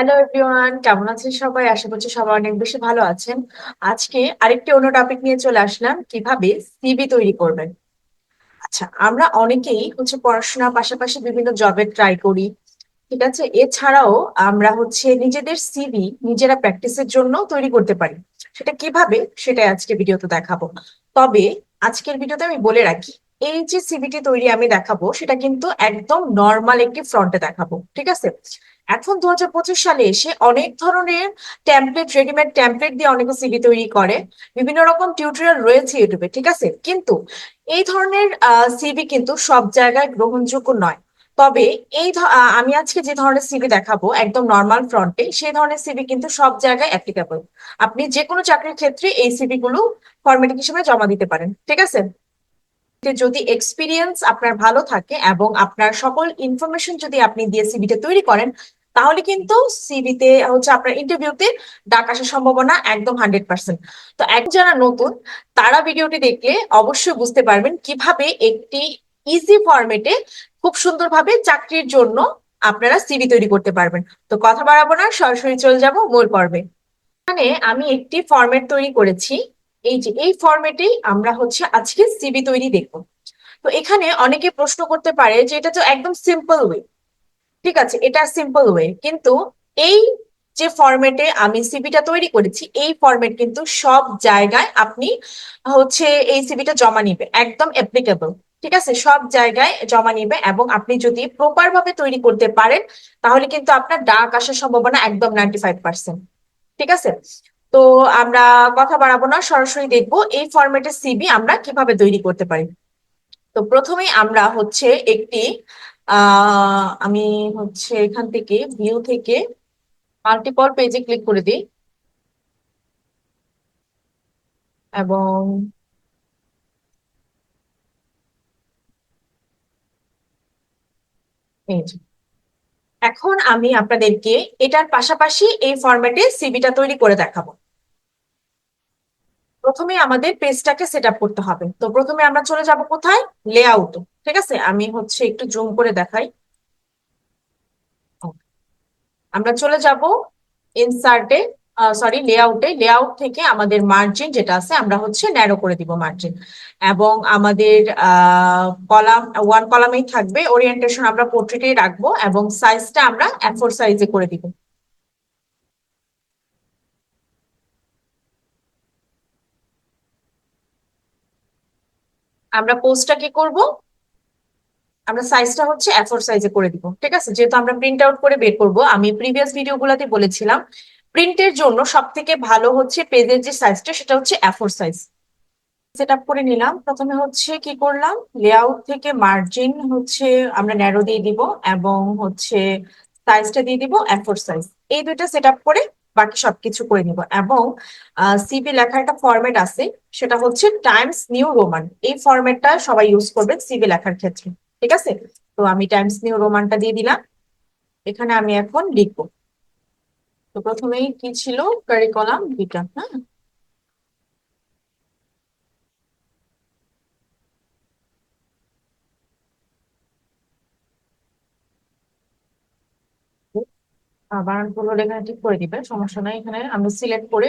Hello everyone কেমন আছেন সবাই? আশা করছি সবাই অনেক বেশি ভালো আছেন। আজকে আরেকটি অন্য টপিক নিয়ে চলে আসলাম, কীভাবে সিভি তৈরি করবেন। আচ্ছা আমরা অনেকেই হচ্ছে পড়াশোনার পাশাপাশি বিভিন্ন জবে ট্রাই করি, ঠিক আছে? এছাড়াও আমরা হচ্ছে নিজেদের সিভি নিজেরা প্র্যাকটিসের জন্য তৈরি করতে পারি। সেটা কীভাবে? সেটাই আজকে ভিডিওতে দেখাবো। তবে আজকের ভিডিওতে আমি বলে রাখি, এই যে সিভিটি তৈরি আমি দেখাবো, সেটা কিন্তু একদম নর্মাল একটি ফ্রন্টে দেখাবো, ঠিক আছে? এখন দু হাজার পঁচিশ সালে এসে অনেক ধরনের টেমপ্লেট রেডিমেড টেমপ্লেট দিয়ে অনেকে সিভি তৈরি করে। বিভিন্ন রকম টিউটোরিয়াল রয়েছে ইউটিউবে ঠিক আছে? কিন্তু এই ধরনের সিভি কিন্তু সব জায়গায় গ্রহণযোগ্য নয়। তবে এই আমি আজকে যে ধরনের সিভি দেখাবো, একদম নর্মাল ফ্রন্টে সেই ধরনের সিভি কিন্তু সব জায়গায় অ্যাপ্লিকেবল আপনি যে কোনো চাকরির ক্ষেত্রে এই সিভি গুলো ফরম্যাটিং হিসেবে জমা দিতে পারেন, ঠিক আছে? যদি এক্সপিরিয়েন্স আপনার ভালো থাকে এবং আপনার সকল ইনফরমেশন যদি আপনি দিয়ে সিভিটা তৈরি করেন তাহলে কিন্তু সিভিতে হচ্ছে আপনার ইন্টারভিউতে ডাক আসার সম্ভাবনা একদম হান্ড্রেড পার্সেন্ট তো এক যারা নতুন, তারা ভিডিওটি দেখলে অবশ্যই বুঝতে পারবেন কীভাবে একটি ইজি ফরম্যাটে খুব সুন্দরভাবে চাকরির জন্য আপনারা সিভি তৈরি করতে পারবেন। তো কথা বাড়াবো না, সরাসরি চলে যাব মূল পর্বে। এখানে আমি একটি ফরম্যাট তৈরি করেছি। এই যে, এই ফরম্যাটেই আমরা হচ্ছে আজকে সিভি তৈরি দেখব। তো এখানে অনেকে প্রশ্ন করতে পারে যে এটা তো একদম সিম্পল ওয়ে ঠিক আছে, এটা সিম্পল ওয়ে কিন্তু এই যে ফরম্যাটে আমি সিভিটা তৈরি করেছি, এই ফরম্যাট কিন্তু সব জায়গায় আপনি হচ্ছে এই সিভিটা জমা নিবে, একদম অ্যাপ্লিকেবল ঠিক আছে? সব জায়গায় জমা নিবে এবং আপনি যদি প্রপার ভাবে তৈরি করতে পারেন, তাহলে কিন্তু আপনার ডাক আসার সম্ভাবনা একদম নাইনটি ফাইভ পার্সেন্ট ঠিক আছে? তো আমরা কথা বাড়াবো না, সরাসরি দেখব এই ফরম্যাটের সিবি আমরা কীভাবে তৈরি করতে পারি। তো প্রথমেই আমরা হচ্ছে একটি আমি হচ্ছে এখান থেকে ভিউ থেকে মাল্টিপল পেজে ক্লিক করে দিই। এবং এখন আমি আপনাদেরকে এটার পাশাপাশি এই ফরম্যাটে সিভিটা তৈরি করে দেখাবো। প্রথমে আমাদের পেজটাকে সেট করতে হবে। তো প্রথমে আমরা চলে যাব কোথায়? লেআউট ঠিক আছে? আমি হচ্ছে একটু জুম করে দেখাই। আমরা চলে যাব ইনসার্টে সরি লেআউটে লেআউট থেকে আমাদের মার্জিন যেটা আছে, আমরা হচ্ছে ন্যারো করে দিব মার্জিন এবং আমাদের কলাম ওয়ান কলামেই থাকবে। ওরিয়েন্টেশন আমরা পোর্ট্রেটেই রাখব এবং সাইজটা আমরা এফোর সাইজে করে দিব। আমরা পোস্টটা কি করব? আমরা সাইজটা হচ্ছে এফোর সাইজে করে দিব, ঠিক আছে? যেহেতু আমরা প্রিন্ট আউট করে বের করব, আমি প্রিভিয়াস ভিডিওগুলোতে বলেছিলাম প্রিন্টের জন্য সব থেকে ভালো হচ্ছে পেজের যে সাইজটা সেটা হচ্ছে এফোর সাইজ সেট আপ করে নিলাম, প্রথমে হচ্ছে কি করলাম? লেআউট থেকে মার্জিন হচ্ছে আমরা ন্যারো দিয়ে দিব এবং হচ্ছে সাইজটা দিয়ে দিব এফোর সাইজ এই দুইটা সেট আপ করে বাকি সবকিছু করে নিব এবং সিবি লেখার একটা ফরম্যাট আছে, সেটা হচ্ছে টাইমস নিউ রোমান এই ফরম্যাটটা সবাই ইউজ করবে সিবি লেখার ক্ষেত্রে। ঠিক আছে? তো আমি টাইমস নিউ রোমানটা দিয়ে দিলাম। এখানে আমি এখন লিখব। তো প্রথমেই কি ছিল? কারিকলাম দুইটা হ্যাঁ? বানানগুলো এখানে ঠিক করে দিবে, সমস্যা নাই। এখানে আমি সিলেক্ট করে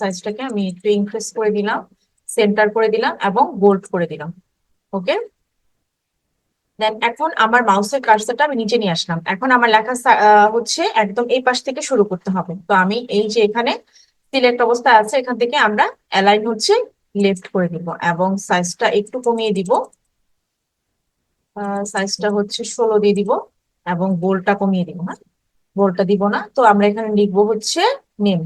সাইজটাকে আমি একটু ইনক্রিজ করে দিলাম সেন্টার করে দিলাম এবং বোল্ড করে দিলাম। ওকে দেন এখন আমার মাউসের কার্সারটা আমি নিচে নিয়ে আসলাম। এখন আমার লেখা হচ্ছে একদম এই পাশ থেকে শুরু করতে হবে। তো আমি এই যে এখানে সিলেক্ট অবস্থায় আছে, এখান থেকে আমরা অ্যালাইন হচ্ছে লেফট করে দিব এবং সাইজটা একটু কমিয়ে দিব। সাইজটা হচ্ছে ষোলো দিয়ে দিব এবং বোলটা কমিয়ে দিব হ্যাঁ? বোলটা দিব না। তো আমরা এখানে লিখব হচ্ছে নেম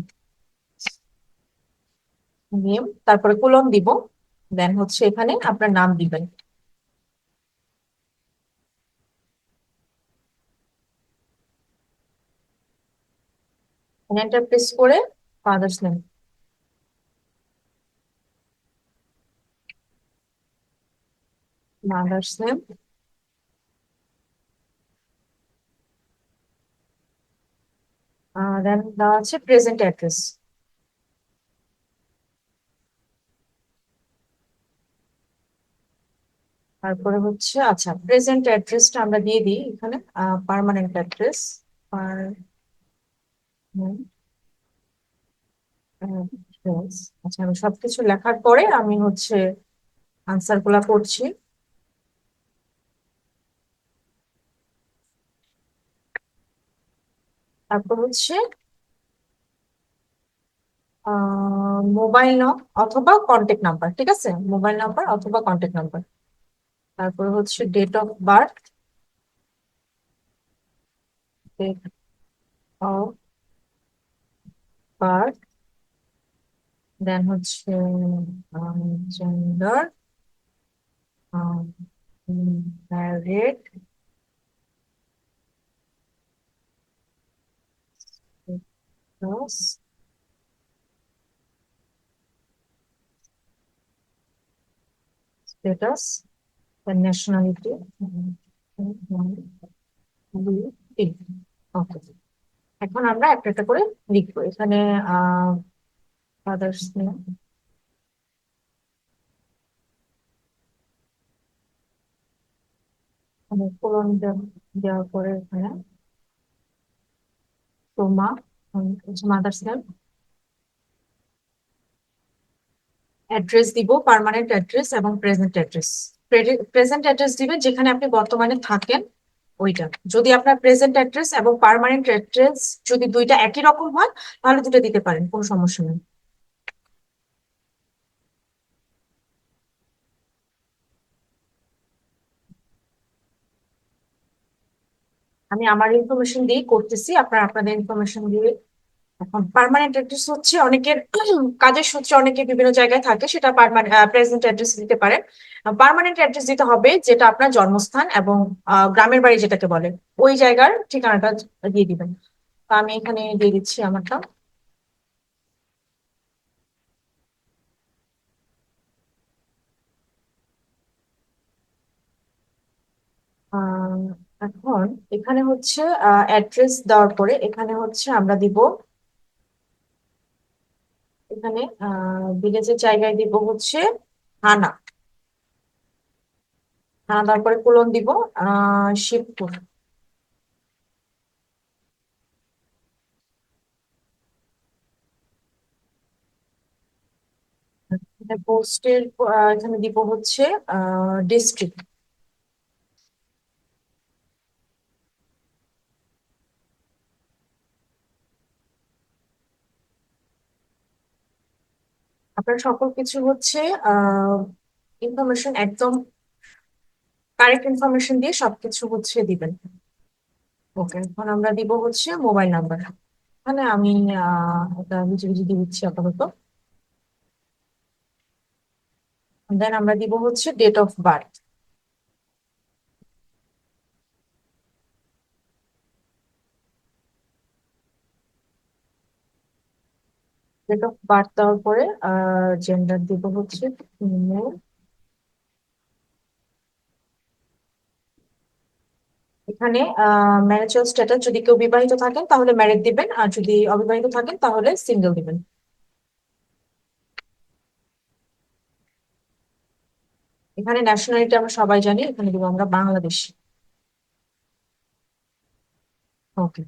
নেম তারপরে কোলন দিব। দেন হচ্ছে এখানে আপনার নাম দিবেন। এন্টার প্রেস করে father's name mother's name then দেওয়া আছে প্রেজেন্ট অ্যাড্রেস তারপরে হচ্ছে আচ্ছা প্রেজেন্ট অ্যাড্রেসটা আমরা দিয়ে দিই এখানে পারমানেন্ট অ্যাড্রেস আচ্ছা আমি সবকিছু লেখার পরে আমি হচ্ছে আনসারগুলা করছি তারপর হচ্ছে মোবাইল নং অথবা কন্টেক্ট নাম্বার ঠিক আছে? মোবাইল নাম্বার অথবা কন্টেক্ট নাম্বার তারপর হচ্ছে date of birth date of birth then হচ্ছে gender married status the nationality. Okay এখন আমরা একটা একটা করে লিখব। এখানে, আহ ফাদার্স নেম দেওয়ার পরে এখানে তোমা মাদার্স নেম অ্যাড্রেস দিব। পার্মানেন্ট অ্যাড্রেস এবং প্রেজেন্ট অ্যাড্রেস প্রেজেন্ট অ্যাড্রেস দিবেন যেখানে আপনি বর্তমানে থাকেন। ওইটা। যদি আপনার প্রেজেন্ট অ্যাড্রেস এবং পার্মানেন্ট অ্যাড্রেস যদি দুইটা একই রকম হয়, তাহলে দুটো দিতে পারেন, কোনো সমস্যা নেই। আমি আমার ইনফরমেশন দিয়ে করতেছি, আপনার আপনাদের ইনফরমেশন দিয়ে এখন পার্মানেন্ট অ্যাড্রেস হচ্ছে অনেকের, কাজের সূত্রে অনেকে বিভিন্ন জায়গায় থাকে, সেটা প্রেজেন্ট অ্যাড্রেস দিতে পারে। পার্মানেন্ট অ্যাড্রেস দিতে হবে যেটা আপনার জন্মস্থান এবং গ্রামের বাড়ি যেটাকে বলে, ওই জায়গার ঠিকানাটা দিয়ে দিবেন। তো আমি এখানে দিয়ে দিচ্ছি আমারটা। এখন এখানে হচ্ছে অ্যাড্রেস দেওয়ার পরে এখানে হচ্ছে আমরা দিব এখানে ভিলেজের জায়গায় দিব হচ্ছে হানা। হানা তারপরে পরে কুলন দিব শিবপুর। পোস্টের এখানে দিব হচ্ছে ডিস্ট্রিক্ট আপনার সকল কিছু হচ্ছে ইনফরমেশন একদম কারেক্ট ইনফরমেশন দিয়ে সবকিছু হচ্ছে দিবেন। ওকে এখন আমরা দিব হচ্ছে মোবাইল নাম্বার মানে আমি এটা বুঝে বুঝে দিচ্ছি আপাতত। দেন আমরা দিব হচ্ছে date of birth of birth দেওয়ার পরে জেন্ডার দিব হচ্ছে এখানে ম্যারেজ স্ট্যাটাস যদি কেউ বিবাহিত থাকেন, তাহলে ম্যারেজ দিবেন, আর যদি অবিবাহিত থাকেন, তাহলে সিঙ্গেল দিবেন। এখানে ন্যাশনালিটি আমরা সবাই জানি, এখানে দিব আমরা বাংলাদেশি। ওকে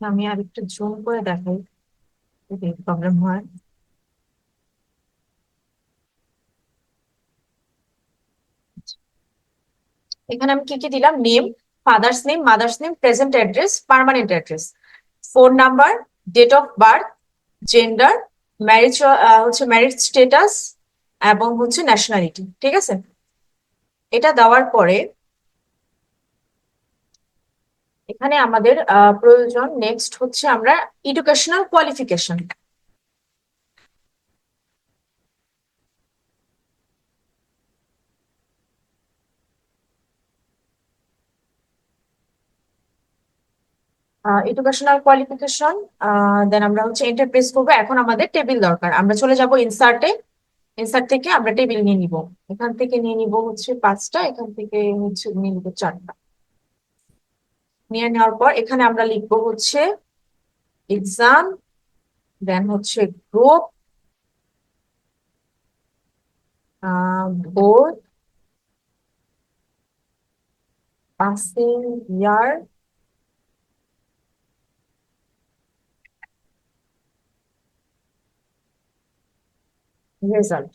আচ্ছা আমি আর একটু জুম করে দেখাই। যদি প্রবলেম হয়। এখানে আমি কি কি দিলাম? Name, father's name, mother's name, present address, permanent address. Phone number, date of birth, gender, marriage হচ্ছে ম্যারেজ স্টেটাস এবং হচ্ছে ন্যাশনালিটি, ঠিক আছে? এটা দেওয়ার পরে এখানে আমাদের প্রয়োজন নেক্সট হচ্ছে আমরা educational qualification educational qualification then আমরা হচ্ছে এন্টার প্রেস করব। এখন আমাদের টেবিল দরকার। আমরা চলে যাব ইনসার্টে ইনসার্ট থেকে আমরা টেবিল নিয়ে নিব। এখান থেকে নিয়ে নিব হচ্ছে পাঁচটা, এখান থেকে হচ্ছে নিয়ে নিব চারটা। নিয়ে নেওয়ার পর এখানে আমরা লিখব হচ্ছে এক্সাম দেন হচ্ছে group passing year result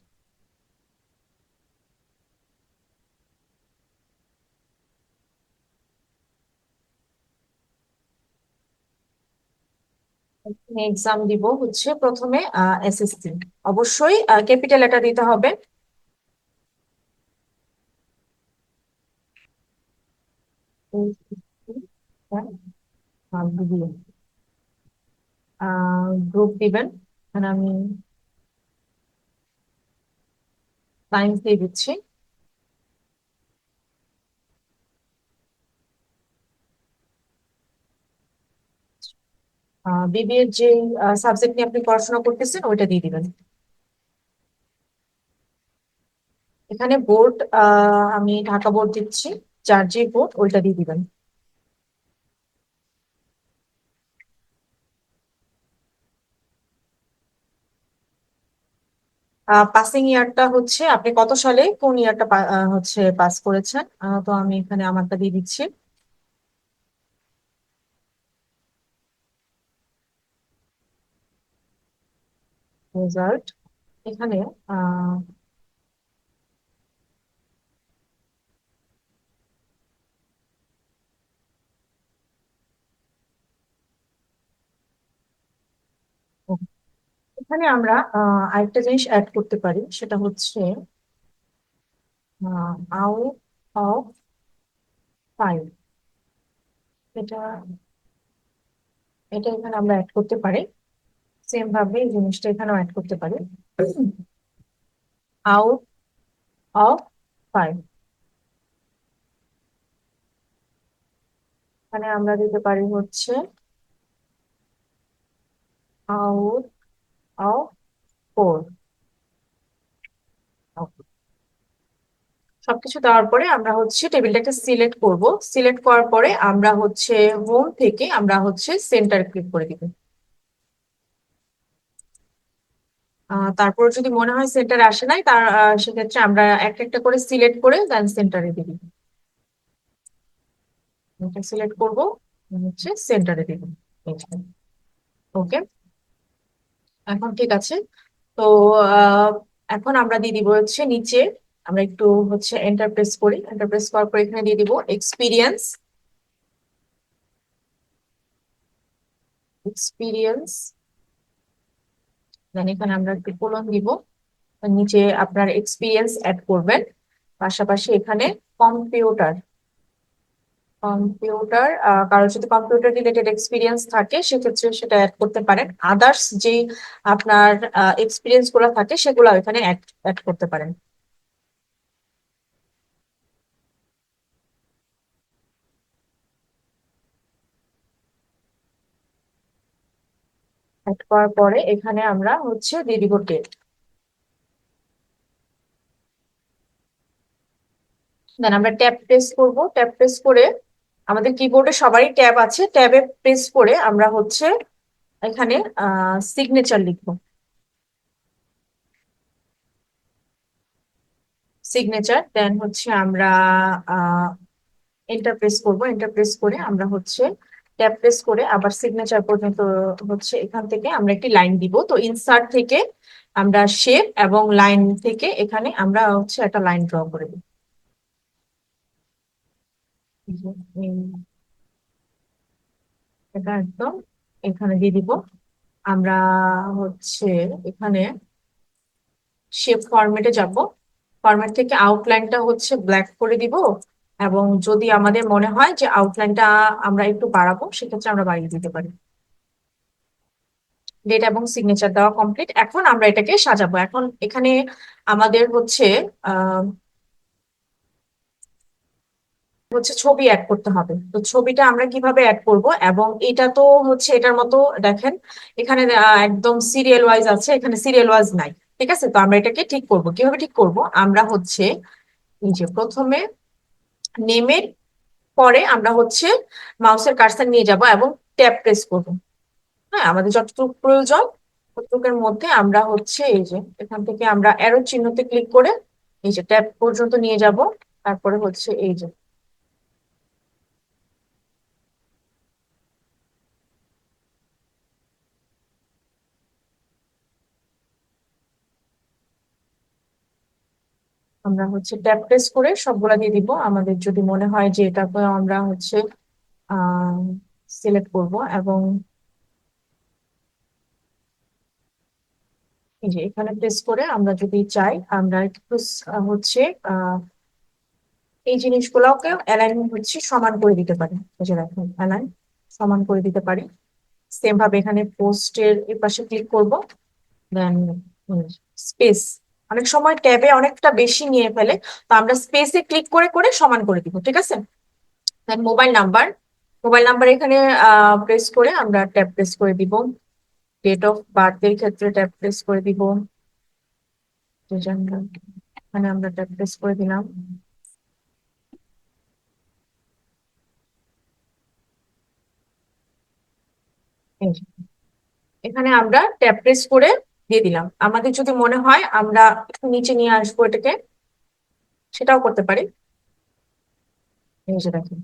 exam দিব হচ্ছে প্রথমে এসএসসি অবশ্যই ক্যাপিটাল লেটার দিতে হবে। গ্রুপ দিবেন। এখানে আমি সায়েন্স দিয়ে দিচ্ছি। বিবিএর যে সাবজেক্ট নিয়ে আপনি পড়াশোনা করতেছেন, ওইটা দিয়ে দিবেন। এখানে বোর্ড আমি ঢাকা বোর্ড দিচ্ছি, যার যে বোর্ড, ওইটা দিয়ে দিবেন। পাসিং ইয়ারটা হচ্ছে, আপনি কত সালে কোন ইয়ারটা হচ্ছে পাস করেছেন? তো আমি এখানে আমারটা দিয়ে দিচ্ছি। রেজাল্ট এখানে এখানে আমরা আরেকটা জিনিস অ্যাড করতে পারি, সেটা হচ্ছে আউট অফ ফাইভ এটা এটা এখানে আমরা অ্যাড করতে পারি। সেম ভাবে জিনিসটা এখানেও অ্যাড করতে পারি। আউট অফ ফাইভ এখানে আমরা দিতে পারি হচ্ছে আউট অফ ফোর সবকিছু দেওয়ার পরে আমরা হচ্ছে টেবিলটাকে সিলেক্ট করব। সিলেক্ট করার পরে আমরা হচ্ছে হোম থেকে আমরা হচ্ছে সেন্টার ক্লিক করে দিব। তারপর যদি মনে হয় সেন্টারে আসে নাই, তার সেক্ষেত্রে আমরা একটা একটা করে সিলেক্ট করে দেন সেন্টারে দিব। সিলেক্ট করব হচ্ছে সেন্টারে দিব। ওকে এখন ঠিক আছে। তো এখন আমরা দিয়ে দিব হচ্ছে নিচে, আমরা একটু হচ্ছে এন্টার প্রেস করি। এন্টার প্রেস করার পর এখানে দিয়ে দিব এক্সপিরিয়েন্স এক্সপিরিয়েন্স দেন এখানে আমরা একটু কোলন দিব। নিচে আপনার এক্সপিরিয়েন্স অ্যাড করবেন। পাশাপাশি এখানে কম্পিউটার কম্পিউটার কারোর যদি কম্পিউটার রিলেটেড এক্সপিরিয়েন্স থাকে, সেক্ষেত্রে সেটা অ্যাড করতে পারেন। আদার্স যেই আপনার এক্সপিরিয়েন্সগুলো থাকে সেগুলো এখানে অ্যাড করতে পারেন। অ্যাড করার পরে এখানে আমরা হচ্ছে দিয়ে দিব ডেট দেন আমরা ট্যাব প্রেস করব। ট্যাব প্রেস করে আমাদের কিবোর্ডে সবারই ট্যাব আছে। ট্যাবে প্রেস করে আমরা হচ্ছে এখানে সিগনেচার লিখব। সিগনেচার দেন হচ্ছে আমরা এন্টার প্রেস করব। এন্টার প্রেস করে আমরা হচ্ছে ট্যাপ প্রেস করে আবার সিগনেচার পর্যন্ত হচ্ছে এখান থেকে আমরা একটি লাইন দিব। তো ইনসার্ট থেকে আমরা শেপ এবং লাইন থেকে এখানে আমরা হচ্ছে একটা লাইন ড্র করে দিই। এটা একদম এখানে দিয়ে দিব। আমরা হচ্ছে এখানে শেপ ফরম্যাটে যাব। ফরম্যাট থেকে আউটলাইনটা হচ্ছে ব্ল্যাক করে দিব। এবং যদি আমাদের মনে হয় যে আউটলাইনটা আমরা একটু বাড়াবো, সেক্ষেত্রে আমরা বাড়িয়ে দিতে পারি। ডেট এবং সিগনেচার দেওয়া কমপ্লিট এখন আমরা এটাকে সাজাবো। এখন এখানে আমাদের হচ্ছে হচ্ছে ছবি অ্যাড করতে হবে। তো ছবিটা আমরা কীভাবে অ্যাড করব? এবং এটা তো হচ্ছে এটার মতো, দেখেন, এখানে একদম সিরিয়াল ওয়াইজ আছে, এখানে সিরিয়াল ওয়াইজ নাই। ঠিক আছে? তো আমরা এটাকে ঠিক করব। কীভাবে ঠিক করব? আমরা হচ্ছে, এই যে প্রথমে নেমের পরে আমরা হচ্ছে মাউসের কার্সার নিয়ে যাব এবং ট্যাপ প্রেস করব। হ্যাঁ আমাদের যতটুকু প্রয়োজন ততটুকুর মধ্যে আমরা হচ্ছে এই যে এখান থেকে আমরা অ্যারো চিহ্নতে ক্লিক করে এই যে ট্যাপ পর্যন্ত নিয়ে যাব। তারপরে হচ্ছে এই যে আমরা হচ্ছে ট্যাপ প্রেস করে সবগুলা দিয়ে দিব। আমাদের যদি মনে হয় যে এটাকে আমরা হচ্ছে সিলেক্ট করব এবং এই যে এখানে প্রেস করে আমরা যদি চাই আমরা একটু হচ্ছে এই জিনিসগুলোকে অ্যালাইন হচ্ছে সমান করে দিতে পারি। যে দেখুন অ্যালাইন সমান করে দিতে পারি। সেম ভাবে এখানে পোস্টের এর পাশে ক্লিক করব দেন স্পেস অনেক সময় ট্যাবে অনেকটা বেশি নিয়ে ফেলে, তো আমরা স্পেসে ক্লিক করে করে সমান করে দিব, ঠিক আছে? মোবাইল নাম্বার মোবাইল নাম্বার এখানে প্রেস করে আমরা ট্যাব প্রেস করে দিব। ডেট অফ বার্থের ক্ষেত্রে ট্যাব প্রেস করে দিব। এখানে আমরা ট্যাব প্রেস করে দিলাম। এখানে আমরা ট্যাব প্রেস করে দিয়ে দিলাম। আমাদের যদি মনে হয় আমরা নিচে নিয়ে আসব এটাকে, সেটাও করতে পারি। দেখুন।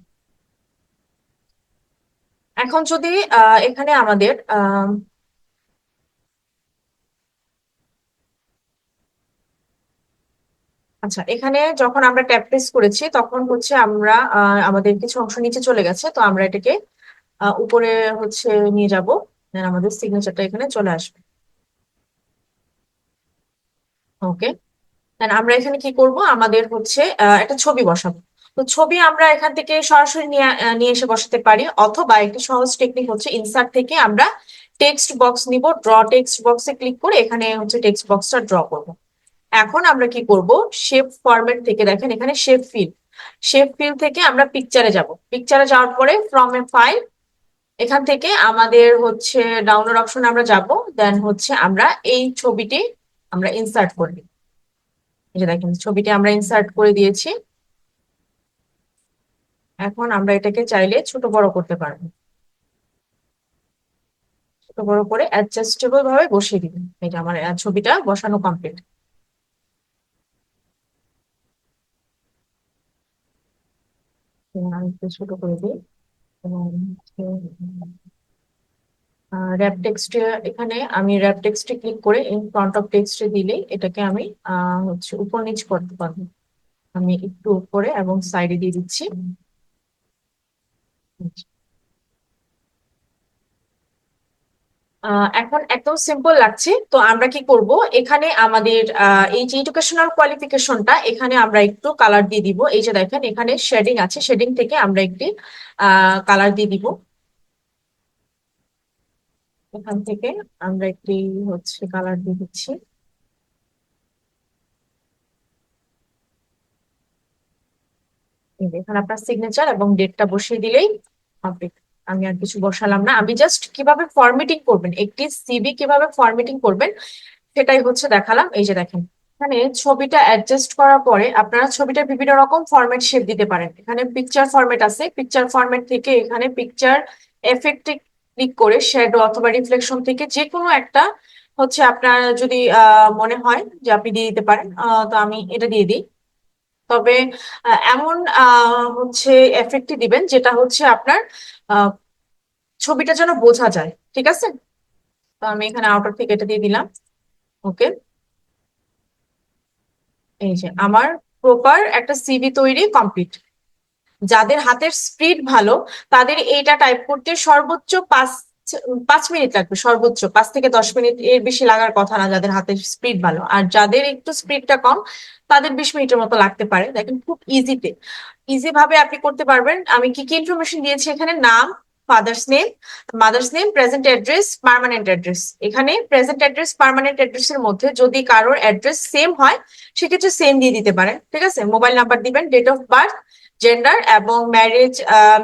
এখন যদি এখানে আমাদের আচ্ছা এখানে যখন আমরা ট্যাপ প্রেস করেছি, তখন হচ্ছে আমরা আমাদের কিছু অংশ নিচে চলে গেছে, তো আমরা এটাকে উপরে হচ্ছে নিয়ে যাব আমাদের সিগনেচারটা এখানে চলে আসবে। ওকে দেন আমরা এখানে কি করব? আমাদের হচ্ছে একটা ছবি বসাবো। তো ছবি আমরা এখান থেকে সরাসরি নিয়ে নিয়ে এসে বসাতে পারি। অথবা একটি সহজ টেকনিক হচ্ছে ইনসার্ট থেকে আমরা টেক্সট বক্স নিব। ড্র টেক্সট বক্সে ক্লিক করে এখানে হচ্ছে টেক্সট বক্সটা ড্র করব। এখন আমরা কি করব? শেপ ফরম্যাট থেকে দেখেন এখানে শেপ ফিল শেপ ফিল থেকে আমরা পিকচারে যাব। পিকচারে যাওয়ার পরে ফ্রম এ ফাইল এখান থেকে আমাদের হচ্ছে ডাউনলোড অপশন আমরা যাব। দেন হচ্ছে আমরা এই ছবিটি আমরা ইনসার্ট করে দিই। এই যে দেখেন, ছবিটি আমরা ইনসার্ট করে দিয়েছি। এখন আমরা এটাকে চাইলে ছোট বড় করতে পারব। ছোট বড় করে অ্যাডজাস্টেবল ভাবে বসিয়ে দিবেন যে আমার ছবিটা বসানো কমপ্লিট ছোট করে দিই। এবং র্যাপ টেক্সটে এখানে আমি র্যাপ টেক্সটে ক্লিক করে ইন ফ্রন্ট অফ টেক্সটে দিলেই এটাকে আমি হচ্ছে উপর নিচ করতে পারব। আমি একটু উপরে এবং সাইডে দিয়ে দিচ্ছি। এখন একদম সিম্পল লাগছে। তো আমরা কি করব? এখানে আমাদের এই যে এডুকেশনাল কোয়ালিফিকেশনটা এখানে আমরা একটু কালার দিয়ে দিব। এই যে দেখেন, এখানে শেডিং আছে। শেডিং থেকে আমরা একটি কালার দিয়ে দিব। এখান থেকে আমরা একটি হচ্ছে কালার দিয়ে দিচ্ছি। এখানে আপনার সিগনেচার এবং ডেটটা বসিয়ে দিলেই কমপ্লিট আমি আর কিছু বসালাম না। আমি জাস্ট কীভাবে ফরম্যাটিং করবেন, একটি সিভি কীভাবে ফরম্যাটিং করবেন সেটাই হচ্ছে দেখালাম। এই যে দেখেন, এখানে ছবিটা অ্যাডজাস্ট করার পরে আপনারা ছবিটা বিভিন্ন রকম ফরম্যাট শেপ দিতে পারেন। এখানে পিকচার ফরম্যাট আছে। পিকচার ফরম্যাট থেকে এখানে পিকচার এফেক্টে ক্লিক করে শ্যাডো অথবা রিফ্লেকশন থেকে যে কোনো একটা হচ্ছে আপনার যদি মনে হয় যে আপনি দিয়ে দিতে পারেন তো আমি এটা দিয়ে দিই। তবে এমন হচ্ছে এফেক্টই দিবেন যেটা হচ্ছে আপনার ছবিটা যেন বোঝা যায়, ঠিক আছে? তো আমি এখানে আউটার থেকে এটা দিয়ে দিলাম, ওকে? এই যে, আমার প্রপার একটা সিভি তৈরি কমপ্লিট যাদের হাতের স্পিড ভালো, তাদের এইটা টাইপ করতে সর্বোচ্চ পাঁচ পাঁচ মিনিট লাগবে, সর্বোচ্চ। পাঁচ থেকে দশ মিনিট এর বেশি লাগার কথা না, যাদের হাতের স্পিড ভালো। আর যাদের একটু স্পিডটা কম, তাদের বিশ মিনিটের মতো লাগতে পারে। দেখেন, খুব ইজিতে ইজি ভাবে আপনি করতে পারবেন। আমি কি কি ইনফরমেশন দিয়েছি এখানে? নাম father's name mother's name present address permanent address এখানে প্রেজেন্ট অ্যাড্রেস পার্মানেন্ট অ্যাড্রেসের মধ্যে যদি কারোর অ্যাড্রেস সেম হয়, সেক্ষেত্রে সেম দিয়ে দিতে পারেন। ঠিক আছে? মোবাইল নাম্বার দিবেন ডেট অফ বার্থ জেন্ডার এবং ম্যারেজ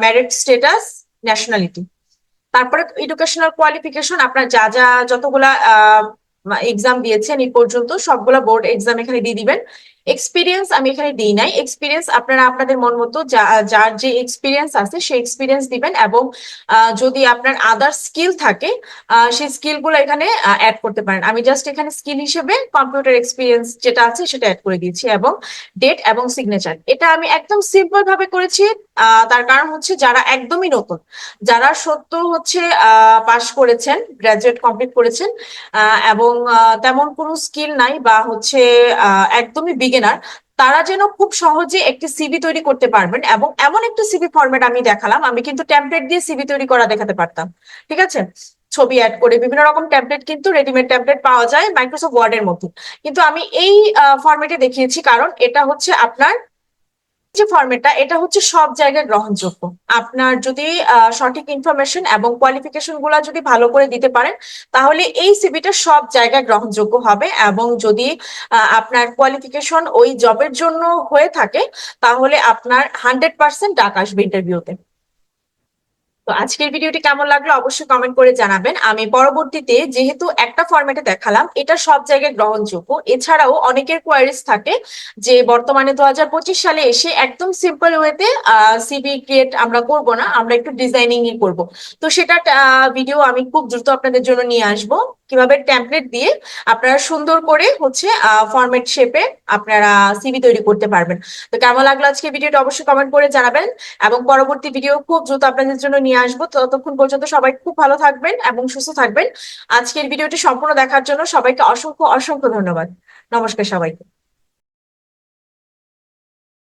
ম্যারিড স্টেটাস ন্যাশনালিটি তারপরে এডুকেশনাল কোয়ালিফিকেশন আপনার যা যা যতগুলা এক্সাম দিয়েছেন এই পর্যন্ত সবগুলা বোর্ড এক্সাম এখানে দিয়ে দিবেন। এক্সপিরিয়েন্স আমি এখানে দিই নাই। এক্সপিরিয়েন্স আপনারা আপনাদের মন মতো যার যে এক্সপিরিয়েন্স আছে সেই এক্সপিরিয়েন্স দিবেন এবং যদি আপনার আদার স্কিল থাকে সেই স্কিলগুলো এখানে অ্যাড করতে পারেন। আমি জাস্ট এখানে স্কিল হিসেবে কম্পিউটার এক্সপিরিয়েন্স যেটা আছে, সেটা অ্যাড করে দিয়েছি এবং ডেট এবং সিগনেচার এটা আমি একদম সিম্পল ভাবে করেছি তার কারণ হচ্ছে যারা একদমই নতুন, যারা সত্য হচ্ছে পাশ করেছেন গ্রাজুয়েট কমপ্লিট করেছেন এবং তেমন কোনো স্কিল নাই বা হচ্ছে একদমই বিগিনার তারা যেন খুব সহজে একটি সিভি তৈরি করতে পারবেন এবং এমন একটি সিভি ফরম্যাট আমি দেখালাম, আমি কিন্তু টেমপ্লেট দিয়ে সিভি তৈরি করা দেখাতে পারতাম। ঠিক আছে? ছবি অ্যাড করে বিভিন্ন রকম ট্যাবলেট কিন্তু রেডিমেড ট্যাবলেট পাওয়া যায় মাইক্রোসফট ওয়ার্ডের মধ্যে কিন্তু আমি এই ফরম্যাটে দেখিয়েছি কারণ এটা হচ্ছে আপনার যে ফর্মেটটা এটা হচ্ছে সব জায়গায় গ্রহণযোগ্য। আপনার যদি সঠিক ইনফরমেশন এবং কোয়ালিফিকেশনগুলা যদি ভালো করে দিতে পারেন, তাহলে এই সিভিটা সব জায়গায় গ্রহণযোগ্য হবে এবং যদি আপনার কোয়ালিফিকেশন ওই জবের জন্য হয়ে থাকে, তাহলে আপনার হান্ড্রেড পার্সেন্ট ডাক আসবে ইন্টারভিউতে তো আজকের ভিডিওটি কেমন লাগল অবশ্যই কমেন্ট করে জানাবেন। আমি পরবর্তীতে যেহেতু একটা ফরম্যাটে দেখালাম, এটা সব জায়গায় গ্রহণযোগ্য। এছাড়াও অনেকের কোয়ারিজ থাকে যে বর্তমানে দু সালে এসে একদম সিম্পল ওয়েতে সিবি ক্রিয়েট আমরা করব না, আমরা একটু ডিজাইনিং করব। তো সেটা ভিডিও আমি খুব দ্রুত আপনাদের জন্য নিয়ে আসব। কীভাবে টেমপ্লেট দিয়ে আপনারা সুন্দর করে হচ্ছে ফরম্যাট শেপে আপনারা সিভি তৈরি করতে পারবেন। তো কেমন লাগল আজকে ভিডিওটা অবশ্যই কমেন্ট করে জানাবেন এবং পরবর্তী ভিডিও খুব দ্রুত আপনাদের জন্য নিয়ে আসব। ততক্ষণ পর্যন্ত সবাই খুব ভালো থাকবেন এবং সুস্থ থাকবেন। আজকের ভিডিওটি সম্পূর্ণ দেখার জন্য সবাইকে অসংখ্য অসংখ্য ধন্যবাদ। নমস্কার সবাইকে।